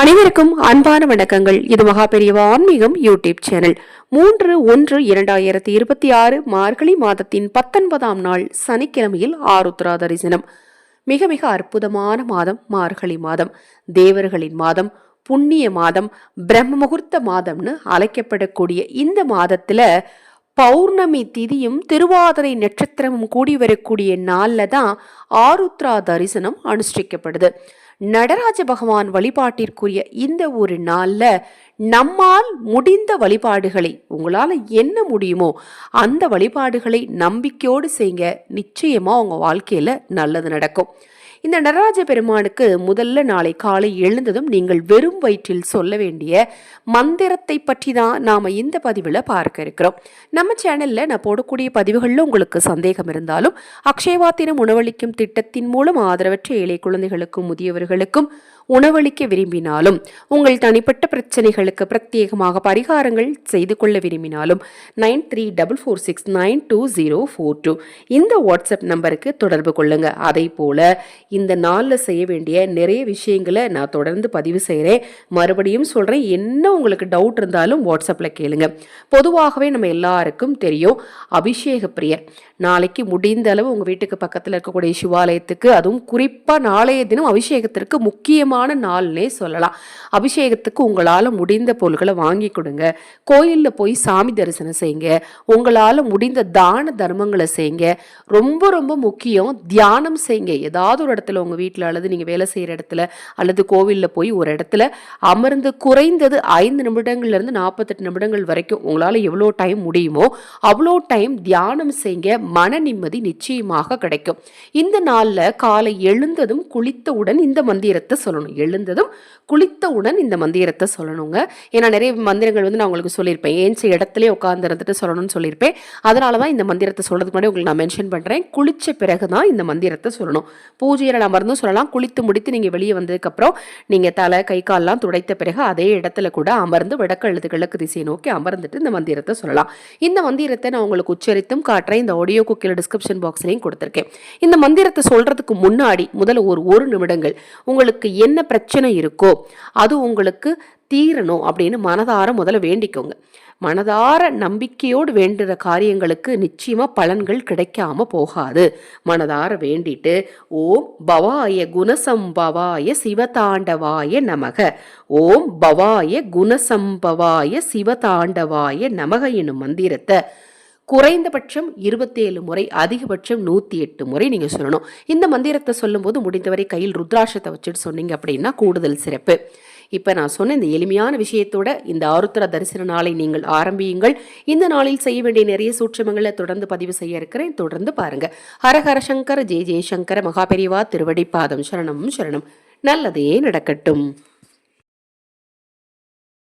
அனைவருக்கும் அன்பான வணக்கங்கள். இது மகா பெரியவா ஆன்மீகம் யூடியூப் சேனல். மூன்று ஒன்று இரண்டாயிரத்தி இருபத்தி ஆறு மார்கழி மாதத்தின் பத்தொன்பதாம் நாள் சனிக்கிழமையில் ஆருத்ரா தரிசனம் மிக மிக அற்புதமான மாதம் மார்கழி மாதம். தேவர்களின் மாதம் புண்ணிய மாதம் பிரம்ம முகூர்த்த மாதம்னு அழைக்கப்படக்கூடிய இந்த மாதத்துல பௌர்ணமி திதியும் திருவாதிரை நட்சத்திரமும் கூடி வரக்கூடிய நாளில் தான் ஆருத்ரா தரிசனம் அனுஷ்டிக்கப்படுது. நடராஜ பகவான் வழிபாட்டிற்குரிய இந்த ஒரு நாளில் நம்மால் முடிந்த வழிபாடுகளை உங்களால் என்ன முடியுமோ அந்த வழிபாடுகளை நம்பிக்கையோடு செய்யுங்க நிச்சயமாக உங்கள் வாழ்க்கையில நல்லது நடக்கும். இந்த நடராஜ பெருமானுக்கு முதல்ல நாளை காலை எழுந்ததும் நீங்கள் வெறும் வயிற்றில் சொல்ல வேண்டிய மந்திரத்தை பற்றி தான் நாம் இந்த பதிவில் பார்க்க இருக்கிறோம். நம்ம சேனலில் நான் போடக்கூடிய பதிவுகளில் உங்களுக்கு சந்தேகம் இருந்தாலும் அக்ஷயவாத்திரம் உணவளிக்கும் திட்டத்தின் மூலம் ஆதரவற்ற ஏழை குழந்தைகளுக்கும் முதியவர்களுக்கும் உணவளிக்க விரும்பினாலும் உங்கள் தனிப்பட்ட பிரச்சனைகளுக்கு பிரத்யேகமாக பரிகாரங்கள் செய்து கொள்ள விரும்பினாலும் nine three double four six nine two zero four two இந்த வாட்ஸ்அப் நம்பருக்கு தொடர்பு கொள்ளுங்க. அதே போல இந்த நாளில் செய்ய வேண்டிய நிறைய விஷயங்களை நான் தொடர்ந்து பதிவு செய்கிறேன் மறுபடியும் சொல்கிறேன் என்ன உங்களுக்கு டவுட் இருந்தாலும் வாட்ஸ்அப்பில் கேளுங்க. பொதுவாகவே நம்ம எல்லாருக்கும் தெரியும் அபிஷேக பிரியர். நாளைக்கு முடிந்த அளவு உங்கள் வீட்டுக்கு பக்கத்தில் இருக்கக்கூடிய சிவாலயத்துக்கு அதுவும் குறிப்பாக நாளைய தினம் அபிஷேகத்திற்கு முக்கியமான நாள்னே சொல்லலாம். அபிஷேகத்துக்கு உங்களால் முடிந்த பொருட்களை வாங்கி கொடுங்க. கோயிலில் போய் சாமி தரிசனம் செய்யுங்க உங்களால் முடிந்த தான தர்மங்களை செய்யுங்க ரொம்ப ரொம்ப முக்கியம் தியானம் செய்யுங்க ஏதாவது ஒரு இடத்துல உங்கள் வீட்டில் அல்லது நீங்கள் வேலை செய்கிற இடத்துல அல்லது கோவிலில் போய் ஒரு இடத்துல அமர்ந்து குறைந்தது ஐந்து நிமிடங்கள்லேருந்து நாற்பத்தெட்டு நிமிடங்கள் வரைக்கும் உங்களால் எவ்வளோ டைம் முடியுமோ அவ்வளோ டைம் தியானம் செய்யுங்க மன நிம்மதி நிச்சயமாக கிடைக்கும். இந்த நாளில் காலை எழுந்ததும் குளித்தவுடன் இந்த மந்திரத்தை சொல்லணும். சொல்லணும் எழுந்ததும் குளித்தவுடன் இந்த மந்திரத்தை சொல்லணுங்க. ஏன்னா நிறைய மந்திரங்கள் வந்து நான் உங்களுக்கு சொல்லியிருப்பேன். ஏன்ச்சு இடத்துல உட்கார்ந்து இருந்துட்டு சொல்லணும்னு சொல்லியிருப்பேன். அதனால தான் இந்த மந்திரத்தை சொல்றதுக்கு முன்னாடி உங்களுக்கு நான் மென்ஷன் பண்ணுறேன் குளித்த பிறகு தான் இந்த மந்திரத்தை சொல்லணும். பூஜையில் அமர்ந்தும் சொல்லலாம். குளித்து முடித்து நீங்கள் வெளியே வந்ததுக்கப்புறம் நீங்கள் தலை கை கால்லாம் துடைத்த பிறகு அதே இடத்துல கூட அமர்ந்து வடக்கு அல்லது கிழக்கு திசையை நோக்கி அமர்ந்துட்டு இந்த மந்திரத்தை சொல்லலாம். இந்த மந்திரத்தை நான் உங்களுக்கு உச்சரித்தும் காட்டுறேன். இந்த ஆடியோ குக்கில் டிஸ்கிரிப்ஷன் பாக்ஸ்லையும் கொடுத்துருக்கேன். இந்த மந்திரத்தை சொல்றதுக்கு முன்னாடி முதல்ல ஒரு ஒரு நிமிடங்கள். உங்களுக்கு என்ன என்ன பிரச்சனை இருக்கோ அது உங்களுக்கு தீரணும் அப்படின்னு மனதார முதல்ல வேண்டிக்கோங்க. மனதார நம்பிக்கையோடு வேண்டுற காரியங்களுக்கு நிச்சயமா பலன்கள் கிடைக்காம போகாது. மனதார வேண்டிட்டு ஓம் பவாய குணசம்பவாய சிவதாண்டவாய நமக. ஓம் பவாய குணசம்பவாய சிவதாண்டவாய நமக என்னும் மந்திரத்தை குறைந்தபட்சம் இருபத்தேழு முறை அதிகபட்சம் நூற்றி எட்டு முறை நீங்கள் சொல்லணும். இந்த மந்திரத்தை சொல்லும்போது முடிந்தவரை கையில் ருத்ராட்சத்தை வச்சுட்டு சொன்னீங்க அப்படின்னா கூடுதல் சிறப்பு. இப்போ நான் சொன்ன இந்த எளிமையான விஷயத்தோட இந்த ஆருத்ரா தரிசன நாளை நீங்கள் ஆரம்பியுங்கள். இந்த நாளில் செய்ய வேண்டிய நிறைய சூட்சமங்களை தொடர்ந்து பதிவு செய்ய இருக்கிறேன். தொடர்ந்து பாருங்க. ஹரஹர சங்கர் ஜெய ஜெயசங்கர மகாபெரிவா திருவடி பாதம் சரணம் சரணம். நல்லதே நடக்கட்டும்.